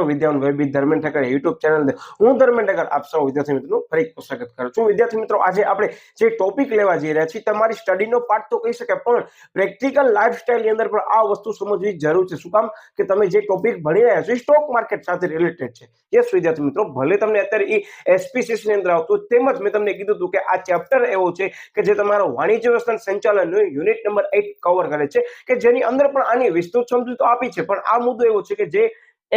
મિત્રો, વિદ્યાવન વૈબિધ Dharmendra Thakar YouTube channel હું ધર્મેન્દ્ર ઠાકર આપ સૌ વિદ્યાર્થી મિત્રો ફરી સ્વાગત કરું છું. વિદ્યાર્થી મિત્રો, આજે આપણે જે ટોપિક લેવા જઈ રહ્યા છીએ, તમારી સ્ટડીનો પાર્ટ તો કહી શકાય, પણ પ્રેક્ટિકલ લાઇફસ્ટાઇલની અંદર પણ આ વસ્તુ સમજવી જરૂર છે. શું કામ? કે તમે જે ટોપિક ભણી રહ્યા છો, એ સ્ટોક માર્કેટ સાથે રિલેટેડ છે. યસ વિદ્યાર્થી મિત્રો, ભલે તમને અત્યારે એ એસપીસીસી ની અંદર આવતું તેમજ મેં તમને કીધું હતું કે આ ચેપ્ટર એવો છે કે જે તમારો વાણિજ્ય વ્યવસ્થા સંચાલન યુનિટ નંબર એટ કવર કરે છે, કે જેની અંદર પણ આની વિસ્તૃત સમજૂતો આપી છે. પણ આ મુદ્દો એવો છે કે જે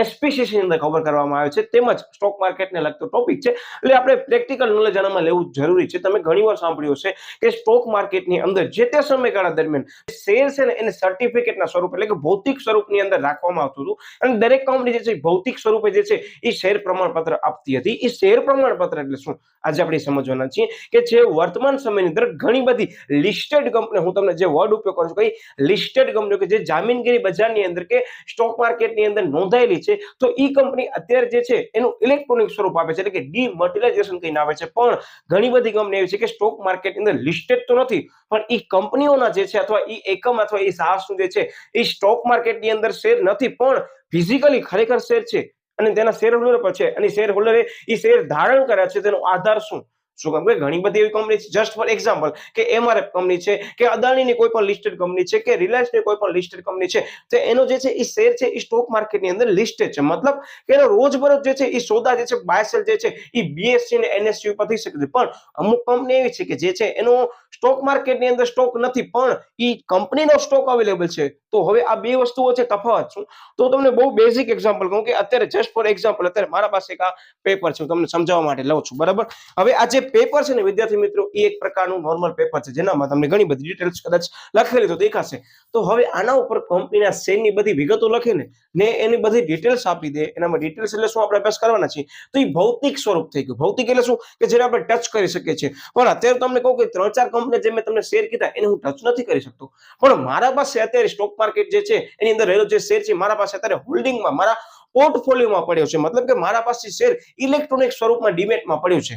એસપીસીસી અંદર કવર કરવામાં આવે છે. તેમજ સ્ટોક માર્કેટને લગતો ટોપિક છે. એટલે આપણે પ્રેક્ટિકલ નોલેજ આનામાં લેવું જરૂરી છે. તમે ઘણીવાર સાંભળ્યું હશે કે સ્ટોક માર્કેટની અંદર જે તે સમયગાળા દરમિયાન શેર છે ને એને સર્ટિફિકેટના સ્વરૂપ એટલે કે ભૌતિક સ્વરૂપની અંદર રાખવામાં આવતું હતું. અને દરેક કંપની જે છે ભૌતિક સ્વરૂપે જે છે એ શેર પ્રમાણપત્ર આપતી હતી. એ શેર પ્રમાણપત્ર એટલે શું? આજે આપણે સમજવાના છીએ કે જે વર્તમાન સમયની અંદર ઘણી બધી લિસ્ટેડ કંપની હું તમને જે વર્ડ ઉપયોગ કરું છું, કઈ લિસ્ટેડ કંપનીઓ કે જે જામીનગીરી બજારની અંદર કે સ્ટોક માર્કેટની અંદર નોંધાયેલી છે. તો ઈ કંપની અત્યારે જે છે, એનું ઇલેક્ટ્રોનિક સ્વરૂપ આપે છે. એટલે કે ડીમર્ટિલાઇઝેશન કહીને આવે છે. પણ ઘણી બધી કંપની એવી છે કે સ્ટોક માર્કેટ અંદર લિસ્ટેડ તો નથી, પણ ઈ કંપનીઓના જે છે અથવા ઈ એકમ અથવા ઈ સાહસનું જે છે એ સ્ટોક માર્કેટની અંદર શેર નથી, પણ ફિઝિકલી ખરેખર શેર છે. અને તેના શેર હોલ્ડર પર છે. અને શેર હોલ્ડરે એ શેર ધારણ કર્યા છે. તેનો આધાર શું? શું કામ કે ઘણી બધી એવી કંપની છે. જસ્ટ ફોર એક્ઝામ્પલ કે એમઆરએફ કંપની છે, કે અદાણીની કોઈ પણ લિસ્ટેડ કંપની છે, કે રિલાયન્સની કોઈ પણ લિસ્ટેડ કંપની છે, તો એનો જે છે એ શેર છે એ સ્ટોક માર્કેટની અંદર લિસ્ટેડ છે. મતલબ કે એનો રોજબરોજ જે છે એ સોદા જે છે બાયસેલ જે છે એ બીએસસી ને એનએસસી ઉપર થઈ શકે છે. પણ અમુક કંપની એવી છે કે જે છે એનો સ્ટોક માર્કેટની અંદર સ્ટોક નથી, પણ એ કંપનીનો સ્ટોક અવેલેબલ છે. તો હવે આ બે વસ્તુઓ છે તફાવત શું? તો તમને બહુ બેઝિક એક્ઝામ્પલ કહું કે અત્યારે જસ્ટ ફોર એક્ઝામ્પલ અત્યારે મારા પાસે એક આ પેપર છે, હું તમને સમજાવવા માટે લઉં છું. બરાબર? હવે આ જે પેપર છે ને, વિદ્યાર્થી મિત્રો, એ એક પ્રકારનું નોર્મલ પેપર છે. જેનામાં તમને ઘણી બધી ડિટેલ્સ કદાચ લખેલી તો દેખાશે. તો હવે આના ઉપર કંપનીના શેરની બધી વિગતો લખીને ને એની બધી ડિટેલ્સ આપી દે. એનામાં ડિટેલ્સ એટલે શું આપણે અભ્યાસ કરવાના છીએ? તો એ ભૌતિક સ્વરૂપ થઈ ગયું. ભૌતિક એટલે શું? કે જેને આપણે ટચ કરી શકીએ છીએ. પણ અત્યારે તમને કહું કે ત્રણ ચાર કંપની જે મેં તમને શેર કીધા, એને હું ટચ નથી કરી શકતો. પણ મારા પાસે અત્યારે સ્ટોક માર્કેટ જે છે, એની અંદર રહેલો જે શેર છે, મારા પાસે અત્યારે હોલ્ડિંગમાં મારા પોર્ટફોલિયોમાં પડ્યો છે. મતલબ કે મારા પાસે શેર ઇલેક્ટ્રોનિક સ્વરૂપમાં ડિમેટમાં પડ્યું છે.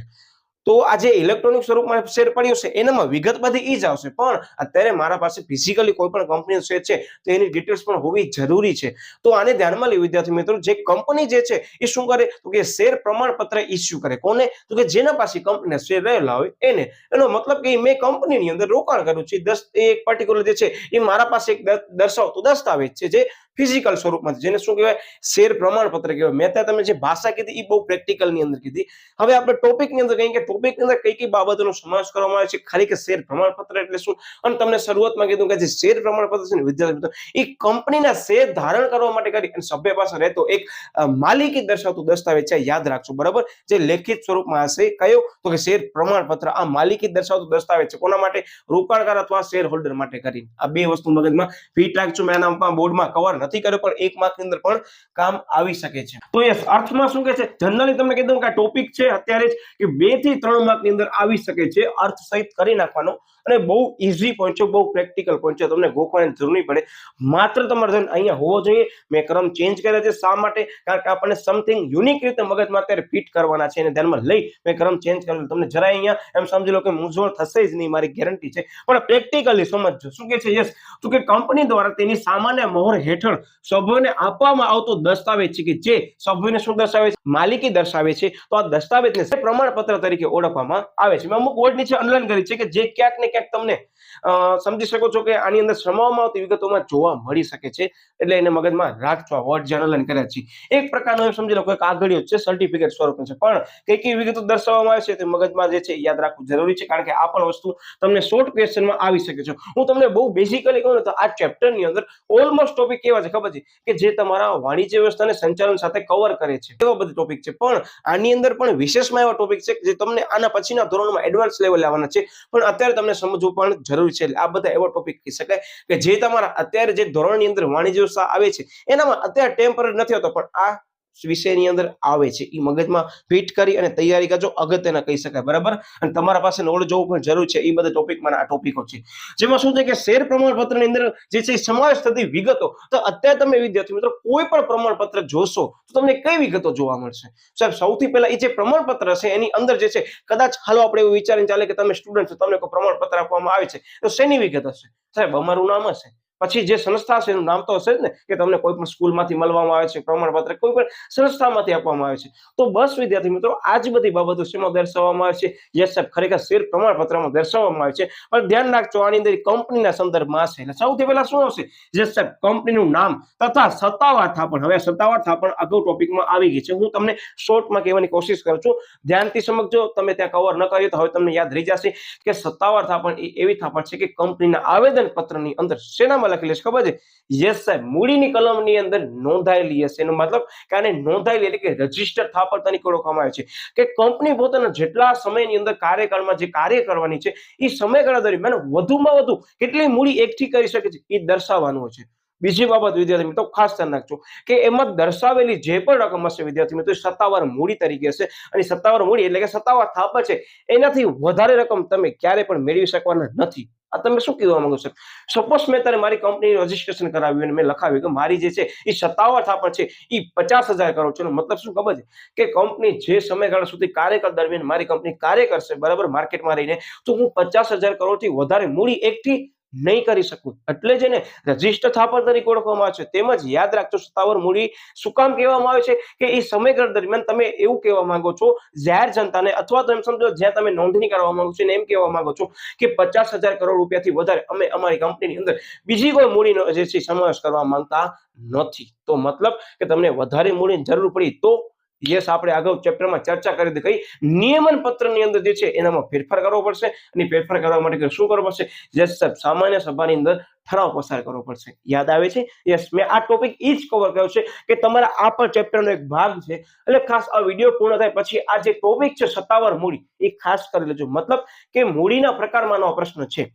તો આ જે ઇલેક્ટ્રોનિક સ્વરૂપમાં શેર પડ્યો છે, એનામાં વિગત બધી ઈ જ આવશે. પણ અત્યારે મારા પાસે ફિઝિકલી કોઈ પણ કંપની શેર છે, તો એની ડિટેલ્સ પણ હોવી જરૂરી છે. તો આને ધ્યાનમાં લઈ વિદ્યાર્થી મિત્રો, જે કંપની જે છે, એ શું કરે? તો કે શેર પ્રમાણપત્ર ઇસ્યુ કરે. કોને? તો કે જેના પાસે કંપનીના શેર રહેલા હોય, એને. એનો મતલબ કે મેં કંપનીની અંદર રોકાણ કર્યું છે. દસ એક પર્ટિક્યુલર જે છે એ મારા પાસે એક દર્શાવતો દસ્તાવેજ છે, જે ફિઝિકલ સ્વરૂપમાં જેને શું કહેવાય? શેર પ્રમાણપત્ર કહેવાય. મેં ત્યાં તમે જે ભાષા કીધી એ બહુ પ્રેક્ટિકલની અંદર કીધી. હવે આપણે ટોપિકની અંદર કહીએ કે ટોપિકની અંદર કઈ કઈ બાબતોનો સમાવેશ કરવામાં આવે છે? ખાલી કે શેર પ્રમાણપત્ર એટલે શું? અને તમને શરૂઆતમાં કીધું કે જે શેર પ્રમાણપત્ર છે ને, વિદ્યાર્થી મિત્રો એ કંપનીના શેર ધારણ કરવા માટે કરી અને સભ્ય પાસે રહેતો એક માલિકી દર્શાવતું દસ્તાવેજ છે યાદ રાખજો, બરાબર? જે લેખિત સ્વરૂપમાં હશે, કયો? તો કે શેર પ્રમાણપત્ર, આ માલિકી દર્શાવતું દસ્તાવેજ છે, કોના માટે? રોકાણકાર અથવા શેર હોલ્ડર માટે કરીને. આ બે વસ્તુ મગજમાં ફીટ રાખજો, મેં બોર્ડમાં કવર નથી કર્યો, પણ એક માર્કની અંદર પણ કામ આવી શકે છે. તો યસ અર્થમાં શું કહે છે? જનરલી તમને કીધું કે ટોપિક છે, અત્યારે જ કે બેથી ત્રણ માર્કની અંદર આવી શકે છે, અર્થ સહિત કરી નાખવાનો અને બહુ ઈઝી પોઈન્ટ છે, બહુ પ્રેક્ટિકલ પોઈન્ટ છે, તમને ગોખવાની જરૂર નહીં પડે. માત્ર તમારે ધન અહીંયા હોવો જોઈએ. મેં ક્રમ ચેન્જ કર્યા છે શા માટે? કારણ કે આપણને સમથિંગ યુનિક રીતે મગજમાં અત્યારે ફિટ કરવાના છે, એને ધ્યાનમાં લઈ મેં ક્રમ ચેન્જ કરેલો તમને જરાય અહીંયા એમ સમજી લો કે મૂંઝવણ થશે જ નહીં, મારી ગેરંટી છે. પણ પ્રેક્ટિકલી સમજજો શું કે છે? યસ તો કે કંપની દ્વારા તેની સામાન્ય મોહર હેઠળ સભ્યોને આપવામાં આવતો દસ્તાવેજ છે કે જે સભ્યોને શું દર્શાવે છે? માલિકી દર્શાવે છે. તો આ દસ્તાવેજને પ્રમાણપત્ર તરીકે ઓળખવામાં આવે છે. મેં અમુક વર્ડ નીચે અનલાઈન કરી છે કે જે ક્યાંક ને ક્યાંક તમને સમજી શકો છો કે આની અંદર સમાવવામાં આવતી વિગતોમાં જોવા મળી શકે છે. એટલે એને મગજમાં રાખજો. વર્ડ જે કર્યા છે એક પ્રકારનો એમ સમજી લો કે કાગળિયો છે સર્ટિફિકેટ સ્વરૂપે છે. પણ કઈ કઈ વિગતો દર્શાવવામાં આવે છે તે મગજમાં જે છે યાદ રાખવું જરૂરી છે, કારણ કે આ પણ વસ્તુ તમને શોર્ટ ક્વેશ્ચનમાં આવી શકે છે. હું તમને બહુ બેઝિકલી કહું ને તો આ ચેપ્ટરની અંદર ઓલમોસ્ટ ટોપિક કેવા છે? ખબર છે? કે જે તમારા વાણિજ્ય વ્યવસ્થાને સંચાલન સાથે કવર કરે છે. એવા બધા ટોપિક છે. પણ આની અંદર પણ વિશેષમાં એવા ટોપિક છે જે તમને આના પછીના ધોરણમાં એડવાન્સ લેવલ આવવાના છે. પણ અત્યારે તમને સમજવું પણ જરૂરી છે. આ બધા એવા ટોપિક કહી શકાય કે જે તમારા અત્યારે જે ધોરણની અંદર વાણિજ્ય આવે છે, એનામાં અત્યારે ટેમ્પરરી નથી હોતો. પણ આ વિષયની અંદર આવે છે. એ મગજમાં ફિટ કરી અને તૈયારી કરજો. અગત્યના કહી શકાય. બરાબર? અને તમારા પાસે નોલેજ હોવું પણ જરૂર છે. એ બધા ટોપિકમાં આ ટોપિકો છે. જેમાં શું છે કે શેર પ્રમાણપત્રની અંદર જે છે સમાવેશ થતી વિગતો. તો અત્યારે તમે વિદ્યાર્થી મિત્રો કોઈ પણ પ્રમાણપત્ર જોશો તો તમને કઈ વિગતો જોવા મળશે? સાહેબ, સૌથી પહેલા એ જે પ્રમાણપત્ર છે એની અંદર જે છે કદાચ હાલો આપણે એવું વિચારીને ચાલે કે તમે સ્ટુડન્ટ છો, તમને કોઈ પ્રમાણપત્ર આપવામાં આવે છે. તો શેની વિગત હશે સાહેબ, અમારું નામ હશે. પછી જે સંસ્થા છે, એનું નામ તો હશે જ ને, કે તમને કોઈ પણ સ્કૂલમાંથી મળવામાં આવે છે, પ્રમાણપત્ર, કોઈ પણ સંસ્થામાંથી આપવામાં આવે છે. તો બસ વિદ્યાર્થી મિત્રો, આ જ બધી બાબતો શેમાં દર્શાવવામાં આવે છે. યસ સાહેબ, ખરેખર શેર પ્રમાણપત્રમાં દર્શાવવામાં આવે છે. પણ ધ્યાન રાખજો, આની અંદર કંપનીના સંદર્ભમાં હશે. એટલે સૌથી પહેલા શું આવશે? યસ સાહેબ, કંપનીનું નામ તથા સત્તાવાર થાપણ. હવે સત્તાવાર થાપણ અગાઉ ટોપિકમાં આવી ગઈ છે. હું તમને શોર્ટમાં કહેવાની કોશિશ કરું છું. ધ્યાનથી સમજો તમે ત્યાં કવર ન કર્યું તો હવે તમને યાદ રહી જશે કે સત્તાવાર થાપણ એ એવી થાપણ છે કે કંપનીના આવેદન પત્રની અંદર શેનામાં લખેલી છે ખબર છે? યસ સાહેબ. મૂડીની કલમની અંદર નોંધાયેલી હશે. એનો મતલબ કે નોંધાયેલી એટલે કે રજિસ્ટર થાપર તરીકે ઓળખવામાં આવે છે. કે કંપની પોતાના જેટલા સમયની અંદર કાર્યકાળમાં જે કાર્ય કરવાની છે એ સમયગાળા દરમિયાન વધુમાં વધુ કેટલી મૂડી એકઠી કરી શકે છે એ દર્શાવવાનું છે. બીજી બાબત, વિદ્યાર્થી મિત્રો, ખાસ ધ્યાન રાખજો કે એમાં દર્શાવેલી જે પણ રકમ હશે, વિદ્યાર્થી મિત્રો સત્તાવાર મૂડી તરીકે હશે. અને સત્તાવાર મૂડી એટલે કે સત્તાવાર થાપણ છે. એનાથી વધારે રકમ તમે ક્યારે પણ મેળવી શકવાના નથી. આ તમે શું કહેવા માંગો છો? સપોઝ મેં તારે મારી કંપનીનું રજીસ્ટ્રેશન કરાવ્યું અને મેં લખાવ્યું કે મારી જે છે એ સત્તાવાર થાપણ છે એ પચાસ હજાર કરોડ છે. મતલબ શું ખબર છે? કે કંપની જે સમયગાળા સુધી કાર્યકાળ દરમિયાન મારી કંપની કાર્ય કરશે, બરાબર માર્કેટમાં રહીને, તો હું પચાસ હજાર કરોડથી વધારે મૂડી એકથી નહીં કરી શકું. એટલે જ એને રજિસ્ટર થાપણ તરીકે ઓળખવામાં આવે છે. તેમજ યાદ રાખજો, સત્તાવાર મૂડી શું કામ કહેવામાં આવે છે કે એ સમયગાળા દરમિયાન તમે એવું કહેવા માંગો છો, જાહેર જનતાને અથવા તો એમ સમજો જ્યાં તમે નોંધણી કરવા માંગો છો એમ કહેવા માંગો છો કે પચાસ હજાર કરોડ રૂપિયાથી વધારે અમે અમારી કંપનીની અંદર બીજી કોઈ મૂડીનો જે છે સમાવેશ કરવા માંગતા નથી. તો મતલબ કે તમને વધારે મૂડીની જરૂર પડી તો યસ, આપણે અગાઉ ચેપ્ટરમાં ચર્ચા કરી હતી કઈ નિયમન પત્રની અંદર જે છે એનામાં ફેરફાર કરવો પડશે અને ફેરફાર કરવા માટે શું કરવું પડશે? સાહેબ, સામાન્ય સભાની અંદર ઠરાવ પસાર કરવો પડશે. યાદ આવે છે? યસ, મેં આ ટોપિક એ જ કવર કર્યો છે કે તમારા આ પણ ચેપ્ટરનો એક ભાગ છે. એટલે ખાસ આ વીડિયો પૂર્ણ થાય પછી આ જે ટોપિક છે સત્તાવાર મૂડી, એ ખાસ કરી લેજો. મતલબ કે મૂડીના પ્રકારમાંનો પ્રશ્ન છે.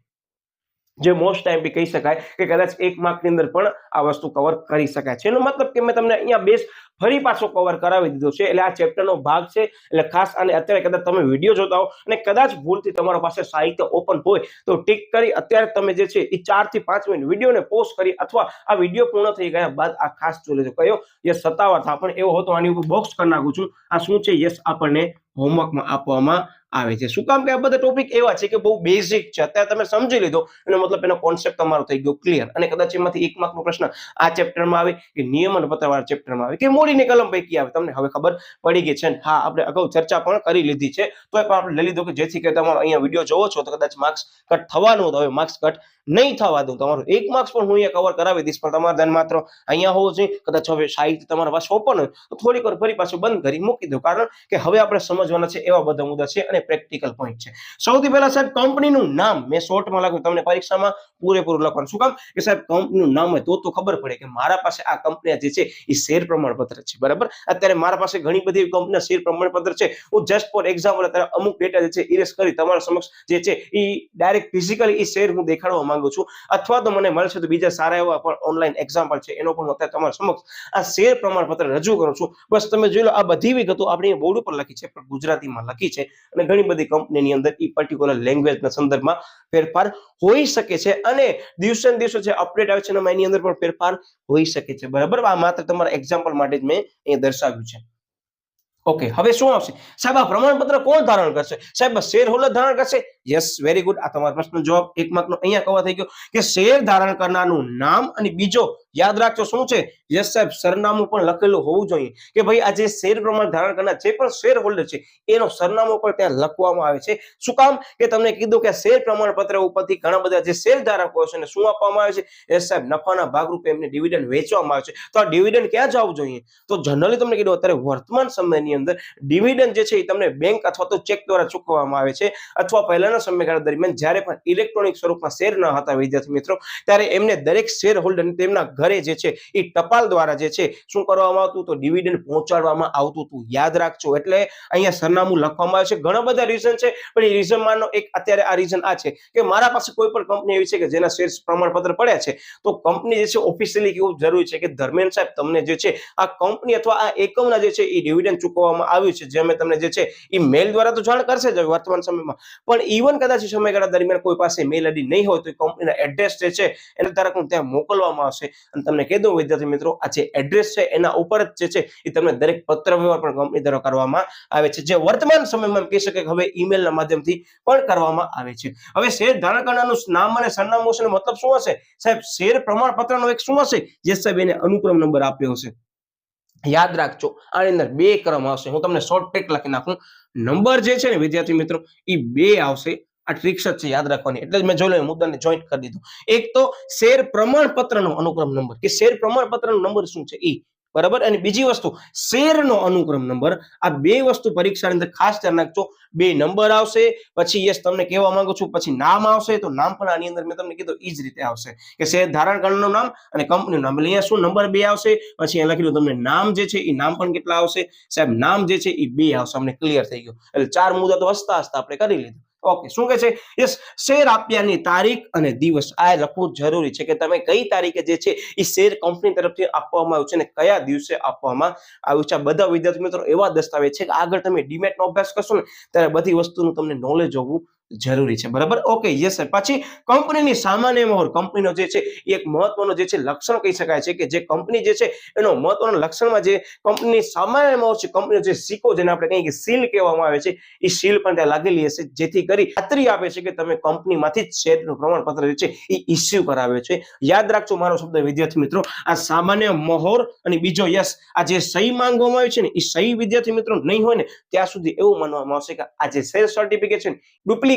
જે મોસ્ટ ટાઈમ બી કહી શકાય કે કદાચ એક માર્કની અંદર પણ આ વસ્તુ કવર કરી શકાય છે. એનો મતલબ કે મેં તમને અહીંયા બેસ ફરી પાછો કવર કરાવી દીધો છે. એટલે આ ચેપ્ટરનો ભાગ છે. એટલે ખાસ અને અત્યારે કદાચ તમે વીડિયો જોતા હો અને કદાચ ભૂલથી તમારા પાસે સાહિત્ય ઓપન હોય તો ટિક કરી અત્યારે તમે જે છે એ ચારથી પાંચ મિનિટ વિડીયોને પોસ્ટ કરી અથવા આ વીડિયો પૂર્ણ થઈ ગયા બાદ આ ખાસ જોઈ લેજો. કયો? યસ સત્તાવાર થા. પણ એવો હતો આની ઉપર બોક્સ કરી નાખું છું. આ શું છે? યસ આપણને હોમવર્કમાં આપવામાં આવે છે. શું કામ કે આ બધા ટોપિક એવા છે કે બહુ બેઝિક છે. અત્યારે તમે સમજી લીધો એનો મતલબ એનો કોન્સેપ્ટ તમારો થઈ ગયો ક્લિયર અને કદાચ એમાંથી એક માર્કનો પ્રશ્ન આ ચેપ્ટરમાં આવે કે નિયમન પત્રવાળા ચેપ્ટરમાં આવે કે મોડીની કલમ પૈકી આવે. તમને હવે ખબર પડી ગઈ છે. હા, આપણે અગાઉ ચર્ચા પણ કરી લીધી છે. તો પણ આપણે લઈ લીધો કે જેથી કે તમારો અહીંયા વીડિયો જોવો છો તો કદાચ માર્ક્સ કટ થવાનું તો હવે માર્ક્સ કટ નહીં થવા દઉં. તમારું એક માર્ક્સ પણ હું અહીંયા કવર કરાવી દઈશ. પણ તમારે ધ્યાન માત્ર અહીંયા હોવું જોઈએ. કદાચ હવે સાહિત્ય તમારા પાસે ઓપન હોય તો થોડીક વાર ફરી પાછું બંધ કરી મૂકી દો કારણ કે હવે આપણે સમજવાના છે એવા બધા મુદ્દા છે અને પ્રેક્ટિકલ પોઈન્ટ છે. સૌથી પહેલા સાહેબ કંપનીનું નામ મેં શોર્ટમાં લખ્યું, તમને પરીક્ષામાં પૂરેપૂરું લખવાનું. શું કામ? કે સાહેબ કંપનીનું નામ હોય તો તો ખબર પડે કે મારા પાસે આ કંપની જે છે એ શેર પ્રમાણપત્ર છે, બરાબર? અત્યારે મારા પાસે ઘણી બધી કંપનીના શેર પ્રમાણપત્ર છે. હું જસ્ટ ફોર એક્ઝામ્પલ અત્યારે અમુક ડેટા જે છે ઇરેસ કરી તમારા સમક્ષ જે છે એ ડાયરેક્ટ ફિઝિકલી એ શેર હું દેખાડવા માંગુ છું. અથવા તો મને મળશે તો બીજા સારા એવા પણ ઓનલાઈન એક્ઝામ્પલ છે, એનો પણ અત્યારે તમારા સમક્ષ આ શેર પ્રમાણપત્ર રજૂ કરું છું. બસ તમે જોઈ લો, આ બધી વિગતો આપણી બોર્ડ ઉપર લખી છે, પણ ગુજરાતીમાં લખી છે. અને ઘણી બધી કંપનીની અંદર એ પર્ટિક્યુલર લેંગ્વેજના સંદર્ભમાં ફેરફાર હોઈ શકે છે અને દિવસે દિવસે જે અપડેટ આવે છે એમાં એની અંદર પણ ફેરફાર હોઈ શકે છે. બરાબર? આ માત્ર તમારા એક્ઝામ્પલ માટે જ મેં અહીંયા દર્શાવ્યું છે. ઓકે હવે શું આવશે? સાહેબ, આ પ્રમાણપત્ર કોણ ધારણ કરશે? સાહેબ શેર હોલ્ડર ધારણ કરશે? યસ વેરી ગુડ આ તમારો પ્રશ્ન જવાબ એક માર્કનો અહીંયા કવર થઈ ગયો કે શેર ધારણ કરનારનું નામ અને બીજો યાદ રાખજો શું છે? યસ સાહેબ, સરનામું પણ લખેલું હોવું જોઈએ કે ભાઈ આ જે શેર પ્રમાણ ધારણ કરનાર જે પણ શેર હોલ્ડર છે, એનો સરનામું પણ ત્યાં લખવામાં આવે છે. શું કામ? કે તમને કીધું કે શેર પ્રમાણપત્ર ઉપરથી ઘણા બધા જે શેર ધારકો છે એને શું આપવામાં આવે છે? યસ સાહેબ, નફાના ભાગરૂપે એમને ડિવિડન્ડ વેચવામાં આવે છે. તો આ ડિવિડન્ડ ક્યાં જવું જોઈએ? તો જનરલી તમને કીધું અત્યારે વર્તમાન સમયની અંદર ડિવિડન્ડ જે છે એ તમને બેંક અથવા તો ચેક દ્વારા ચૂકવવામાં આવે છે. અથવા પહેલાના સમયગાળા દરમિયાન જ્યારે પણ ઇલેક્ટ્રોનિક સ્વરૂપમાં શેર ન હતા વિદ્યાર્થી મિત્રો, ત્યારે એમને દરેક શેર હોલ્ડર તેમના ઘરે જે છે એ ટપાલ દ્વારા જે છે, શું કરવામાં આવતું તો ડિવિડન્ડ પહોંચાડવામાં આવતું હતું. યાદ રાખજો. એટલે અહીંયા સરનામું લખવામાં આવે છે. ઘણા બધા રીઝન છે, પણ એ રીઝનમાંનો એક અત્યારે આ રીઝન આ છે કે મારા પાસે કોઈ પણ કંપની એવી છે કે જેના શેર પ્રમાણપત્ર પડ્યા છે. તો કંપની જે છે ઓફિશિયલી કેવું જરૂરી છે કે ધર્મેન્દ્ર સાહેબ તમને જે છે, આ કંપની અથવા આ એકમના જે છે એ ડિવિડન્ડ ચૂકવવામાં આવ્યું છે. જે અમે તમને જે છે એ મેલ દ્વારા તો જાણ કરશે જ વર્તમાન સમયમાં. પણ ઇવન કદાચ સમયગાળા દરમિયાન કોઈ પાસે મેલ આઈડી નહીં હોય તો કંપનીના એડ્રેસ જે છે, એને તારક ત્યાં મોકલવામાં આવશે. અને તમને કહી દઉં, વિદ્યાર્થી મિત્રો, આ જે એડ્રેસ છે, એના ઉપર જ જે છે, એ તમને દરેક પત્ર વ્યવહાર પણ કંપની દ્વારા કરવામાં આવે છે. જે વર્તમાન સમયમાં કહી શકે હવે ઈમેલના માધ્યમથી પણ કરવામાં આવે છે. હવે શેર ધારણ નામ અને સરનામું મતલબ શું હશે? સાહેબ, શેર પ્રમાણપત્રનો એક શું હશે? જે સાહેબ એને અનુક્રમ નંબર આપ્યો હશે. યાદ રાખજો. આની અંદર બે ક્રમ આવશે. હું તમને શોર્ટ ટ્રેક લખી નાખું. નંબર જે છે ને, વિદ્યાર્થી મિત્રો એ બે આવશે. આ ટ્રિક્સ જ છે યાદ રાખવાની. એટલે જ મેં જોઈ લો મુદ્દાને જોઈન્ટ કરી દીધું. એક તો શેર પ્રમાણપત્રનો અનુક્રમ નંબર કે શેર પ્રમાણપત્રનો નંબર શું છે? એ બરાબર? અને બીજી વસ્તુ, શેરનો અનુક્રમ નંબર. આ બે વસ્તુ પરીક્ષાની અંદર ખાસ ધ્યાન રાખજો. બે નંબર આવશે, પછી યસ તમને કહેવા માંગુ છું, પછી નામ આવશે, તો નામ પણ આની અંદર મેં તમને કીધું એ જ રીતે આવશે. કે શેર ધારણ કરનારનું નામ અને કંપનીનું નામ. એટલે અહીંયા શું નંબર બે આવશે? પછી અહીંયા લખેલું તમને નામ જે છે એ નામ પણ કેટલા આવશે? સાહેબ, નામ જે છે એ બે આવશે. અમને ક્લિયર થઈ ગયું. એટલે ચાર મુદ્દા તો હસતા હસતા આપણે કરી લીધું. ઓકે શું કે છે? યસ શેર આપ્યાની તારીખ અને દિવસ. આ લખવું જરૂરી છે કે તમે કઈ તારીખે જે છે એ શેર કંપની તરફથી આપવામાં આવ્યું છે અને કયા દિવસે આપવામાં આવ્યું છે. બધા વિદ્યાર્થી મિત્રો એવા દસ્તાવેજ છે કે આગળ તમે ડીમેટનો અભ્યાસ કરશો ને ત્યારે બધી વસ્તુનું તમને નોલેજ હોવું જરૂરી છે. બરાબર? ઓકે યસ સર પછી કંપનીની સામાન્ય મોહર, કંપનીનો જે છે, એ એક મહત્વનો જે છે, લક્ષણ કહી શકાય છે કે જે કંપની જે છે, એનો મહત્વનો લક્ષણમાં જે કંપની સામાન્ય મોહર છે, કંપનીનો જે સિક્કો જેને આપણે કહીએ કે સીલ કહેવામાં આવે છે, એ સીલ પણ ત્યાં લાગેલી હશે. જેથી કરી ખાતરી આપે છે કે તમે કંપનીમાંથી જ શેરનું પ્રમાણપત્ર જે છે, એ ઇસ્યુ કરાવે છે. યાદ રાખજો મારો શબ્દ, વિદ્યાર્થી મિત્રો, આ સામાન્ય મોહર અને બીજો યસ, આ જે સહી માંગવામાં આવે છે ને, એ સહી વિદ્યાર્થી મિત્રો નહીં હોય ને, ત્યાં સુધી એવું માનવામાં આવશે કે આ જે શેર સર્ટિફિકેટ છે ને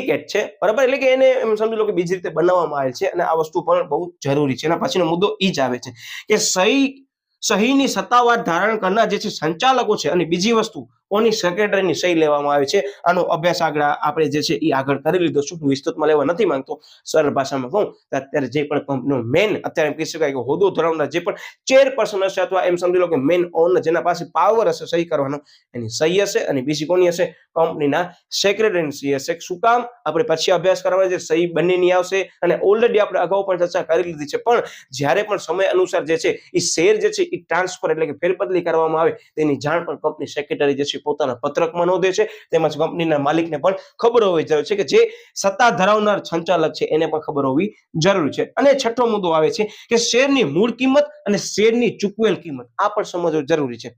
ડુપ્લિકેટ છે. બરાબર? એટલે કે એને એમ સમજી લો કે બીજી રીતે બનાવવામાં આવેલ છે અને આ વસ્તુ પણ બહુ જરૂરી છે. એના પછીનો મુદ્દો એ જ આવે છે કે સહી, સહીની સત્તાવાર ધારણ કરનાર જે છે સંચાલકો છે અને બીજી વસ્તુ કોની સેક્રેટરીની સહી લેવામાં આવે છે? આનો અભ્યાસ આગળ આપણે જે છે એ આગળ કરી લીધો છું. હું વિસ્તૃતમાં લેવા નથી માંગતો. સરળ ભાષામાં કહું અત્યારે જે પણ કંપનીનો મેન અત્યારે એમ કહી શકાય કે હોદ્દો ધરાવનાર જે પણ ચેરપર્સન હશે અથવા એમ સમજી લો કે મેન ઓનર જેના પાસે પાવર હશે, સહી કરવાનો, એની સહી હશે અને બીજી કોની હશે? કંપનીના સેક્રેટરીની સહી હશે. શું કામ? આપણે પછી અભ્યાસ કરવાનો છે. સહી બંનેની આવશે અને ઓલરેડી આપણે અગાઉ પણ ચર્ચા કરી લીધી છે. પણ જ્યારે પણ સમય અનુસાર જે છે એ શેર જે છે એ ટ્રાન્સફર એટલે કે ફેરબદલી કરવામાં આવે તેની જાણ પણ કંપની સેક્રેટરી જે છે પોતાના પત્રકમાં નોંધે છે, તેમજ કંપનીના માલિકને પણ ખબર હોવી જરૂર છે કે જે સત્તા ધરાવનાર સંચાલક છે, એને પણ ખબર હોવી જરૂરી છે. અને છઠ્ઠો મુદ્દો આવે છે કે શેરની મૂળ કિંમત અને શેરની ચૂકવેલ કિંમત, આ પણ સમજવું જરૂરી છે.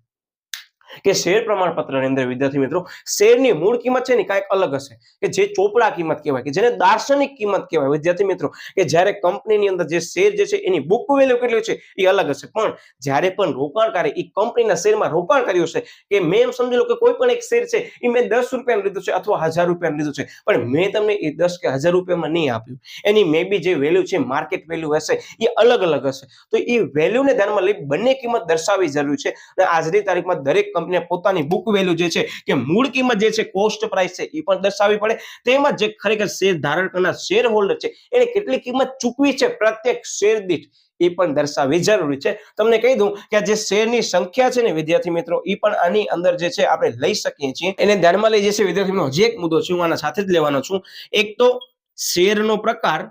કે શેર પ્રમાણપત્રની અંદર, વિદ્યાર્થી મિત્રો, શેરની મૂળ કિંમત છે ને કાંઈક અલગ હશે. કે જે ચોપડા કિંમત કહેવાય, કે જેને દાર્શનિક કિંમત કહેવાય, વિદ્યાર્થી મિત્રો, કે જ્યારે કંપનીની અંદર જે શેર જે છે એની બુક વેલ્યુ કેટલી છે એ અલગ હશે. પણ જ્યારે પણ રોકાણકારે એ કંપનીના શેરમાં રોકાણ કર્યું છે, કે મેં એમ સમજી લો કે કોઈ પણ એક શેર છે એ મેં દસ રૂપિયાનું લીધું છે અથવા હજાર રૂપિયાનું લીધું છે, પણ મેં તમને એ દસ કે હજાર રૂપિયામાં નહીં આપ્યું. એની મે બી જે વેલ્યુ છે માર્કેટ વેલ્યુ હશે, એ અલગ અલગ હશે. તો એ વેલ્યુને ધ્યાનમાં લઈ બંને કિંમત દર્શાવવી જરૂરી છે. અને આજની તારીખમાં દરેક કંપની પોતાની બુક વેલ્યુ જે છે કે મૂળ કિંમત જે છે કોસ્ટ પ્રાઇસ છે, એ પણ દર્શાવવી પડે. તેમજ જે ખરેખર શેર ધારણ શેર હોલ્ડર છે, એને કેટલી કિંમત ચૂકવી છે પ્રત્યેક શેર દીઠ, એ પણ દર્શાવવી જરૂરી છે. તમને કહી દઉં કે જે શેરની સંખ્યા છે ને વિદ્યાર્થી મિત્રો, એ પણ આની અંદર જે છે આપણે લઈ શકીએ છીએ. એને ધ્યાનમાં લઈ જશે વિદ્યાર્થી મિત્રો, હજી એક મુદ્દો છે, હું આના સાથે જ લેવાનો છું. એક તો શેરનો પ્રકાર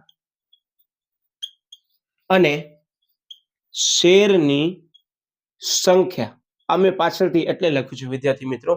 અને શેરની સંખ્યા. આ પાછળથી એટલે લખ્યું છે વિદ્યાર્થી મિત્રો.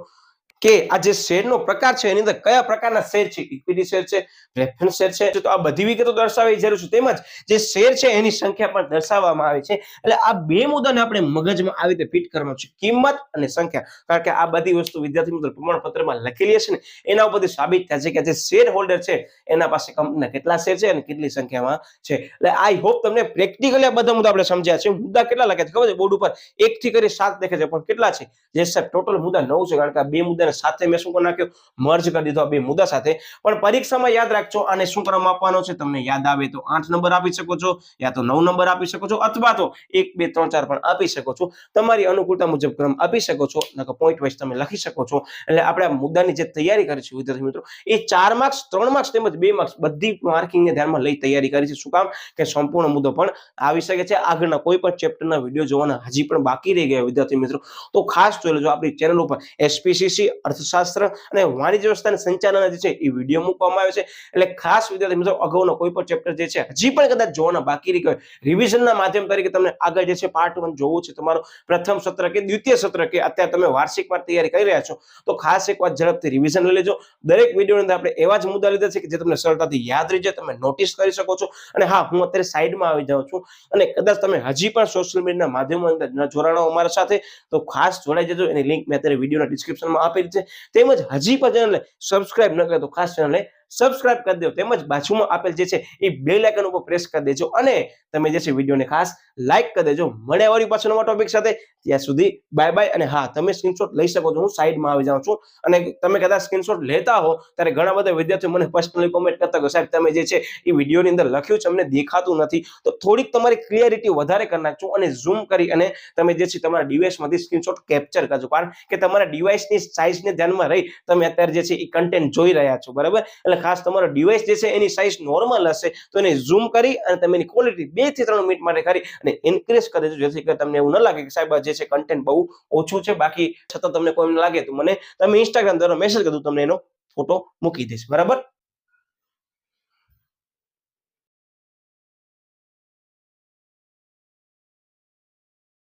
કે આ જે શેરનો પ્રકાર છે, એની અંદર કયા પ્રકારના શેર છે? ઇક્વિટી શેર છે પ્રેફરન્સ શેર છે. તો આ બધી વિગતો દર્શાવવી જરૂર છે. તેમજ જે શેર છે, એની સંખ્યા પણ દર્શાવવામાં આવે છે. એટલે આ બે મુદ્દાને આપણે મગજમાં આવી રીતે ફિટ કરવાનો છે. કિંમત અને સંખ્યા. કારણ કે આ બધી વસ્તુ વિદ્યાર્થી મિત્રો પ્રમાણપત્રમાં લખેલી હશે ને, એના ઉપરથી સાબિત થાય છે કે જે શેર હોલ્ડર છે, એના પાસે કંપનીના કેટલા શેર છે અને કેટલી સંખ્યામાં છે. એટલે આઈ હોપ તમને પ્રેક્ટિકલી આ બધા મુદ્દા આપણે સમજ્યા છે. મુદ્દા કેટલા લખે છે ખબર છે? બોર્ડ ઉપર એક થી કરી સાત દેખે છે, પણ કેટલા છે? જે સાહેબ ટોટલ મુદ્દા નવ છે, કારણ કે આ બે મુદ્દાને સાથે મેં શું કરી નાખ્યો મર્જ કરી દીધો આ બે મુદ્દા સાથે. પણ પરીક્ષામાં યાદ રાખજો, આને શું ક્રમ આપવાનો છે? તમને યાદ આવે તો આઠ નંબર આપી શકો છો, યા તો નવ નંબર આપી શકો છો, અથવા તો એક, બે, ત્રણ, ચાર પણ આપી શકો છો. તમારી અનુકૂળતા મુજબ ક્રમ આપી શકો છો, નકર પોઈન્ટ વાઇઝ તમે લખી શકો છો. એટલે આપણે આ મુદ્દાની જે તૈયારી કરી છે, વિદ્યાર્થી મિત્રો, એ ચાર માર્ક્સ ત્રણ માર્ક્સ તેમજ બે માર્ક્સ બધી માર્કિંગને ધ્યાનમાં લઈ તૈયારી કરી છે. શું કામ? કે સંપૂર્ણ મુદ્દો પણ આવી શકે છે. આગળના કોઈ પણ ચેપ્ટરના વીડિયો જોવાના હજી પણ બાકી રહી ગયા વિદ્યાર્થી મિત્રો. તો ખાસ જોઈ લેજો આપણી ચેનલ ઉપર એસપીસીસી અર્થશાસ્ત્ર અને વાણિજ્ય વ્યવસ્થા સંચાલન જે છે એ વીડિયો મૂકવામાં આવ્યો છે. એટલે ખાસ વિદ્યાર્થી મિત્રો, અગાઉનો કોઈ પણ ચેપ્ટર જે છે, હજી પણ કદાચ જોવાના બાકી રહી રિવિઝનના માધ્યમ તરીકે તમને આગળ જે છે પાર્ટ વન જોવું છે. તમારું પ્રથમ સત્ર કે દ્વિતીય સત્ર કે અત્યારે તમે વાર્ષિકમાં તૈયારી કરી રહ્યા છો, તો ખાસ એક વાત ઝડપથી રિવિઝન લઈ લેજો. દરેક વિડીયોની અંદર આપણે એવા જ મુદ્દા લીધા છે કે જે તમને સરળતાથી યાદ રહી જાય, તમે નોટિસ કરી શકો છો. અને હા, હું અત્યારે સાઈડમાં આવી જાઉં છું અને કદાચ તમે હજી પણ સોશિયલ મીડિયાના માધ્યમો અંદર જોડાણો અમારા સાથે, તો ખાસ જોડાઈ જજો. એની લિંક મેં અત્યારે વિડીયોના ડિસ્ક્રિપ્શનમાં આપેલી છે. તેમજ હજી પણ ચેનલને સબસ્ક્રાઇબ ન કરે તો ખાસ ચેનલને સબસ્ક્રાઇબ કરી દો તેમજ બાજુમાં આપેલ જે છે એ બે લાઇકન ઉપર પ્રેસ કરી દેજો અને તમે જે છે વિડીયોને ખાસ લાઇક કરી દેજો. મળે વળી પાછળ નવા ટોપિક સાથે. ત્યાં સુધી બાય બાય અને હા, તમે સ્ક્રીનશોટ લઈ શકો છો. હું સાઈડમાં આવી જાઉં છું. અને તમે કદાચ સ્ક્રીનશોટ લેતા હો, ત્યારે ઘણા બધા વિદ્યાર્થીઓ મને પર્સનલી કોમેન્ટ કરતા કે સાહેબ, તમે જે છે એ વિડીયોની અંદર લખ્યું છે, અમને દેખાતું નથી. તો થોડીક તમારી ક્લિયરિટી વધારે કરી નાખજો અને ઝૂમ કરી અને તમે જે છે તમારા ડિવાઇસમાંથી સ્ક્રીનશોટ કેપ્ચર કરજો. કારણ કે તમારા ડિવાઇસની સાઇઝને ધ્યાનમાં રહી તમે અત્યારે જે છે એ કન્ટેન્ટ જોઈ રહ્યા છો. બરાબર? એટલે ખાસ તમારો ડિવાઇસ જે છે એની સાઇઝ નોર્મલ હશે, તો એને ઝૂમ કરી અને તમે એની ક્વોલિટી બેથી ત્રણ મિનિટ માટે કરી અને ઇન્ક્રીઝ કરી દેજો, જેથી કરીને તમને એવું ન લાગે કે સાહેબ જે છે કન્ટેન્ટ બહુ ઓછું છે, બાકી છતાં તમને કોઈ લાગે તો મને તમે ઇન્સ્ટાગ્રામ દ્વારા મેસેજ કરી તમને એનો ફોટો મૂકી દઈશ. બરાબર?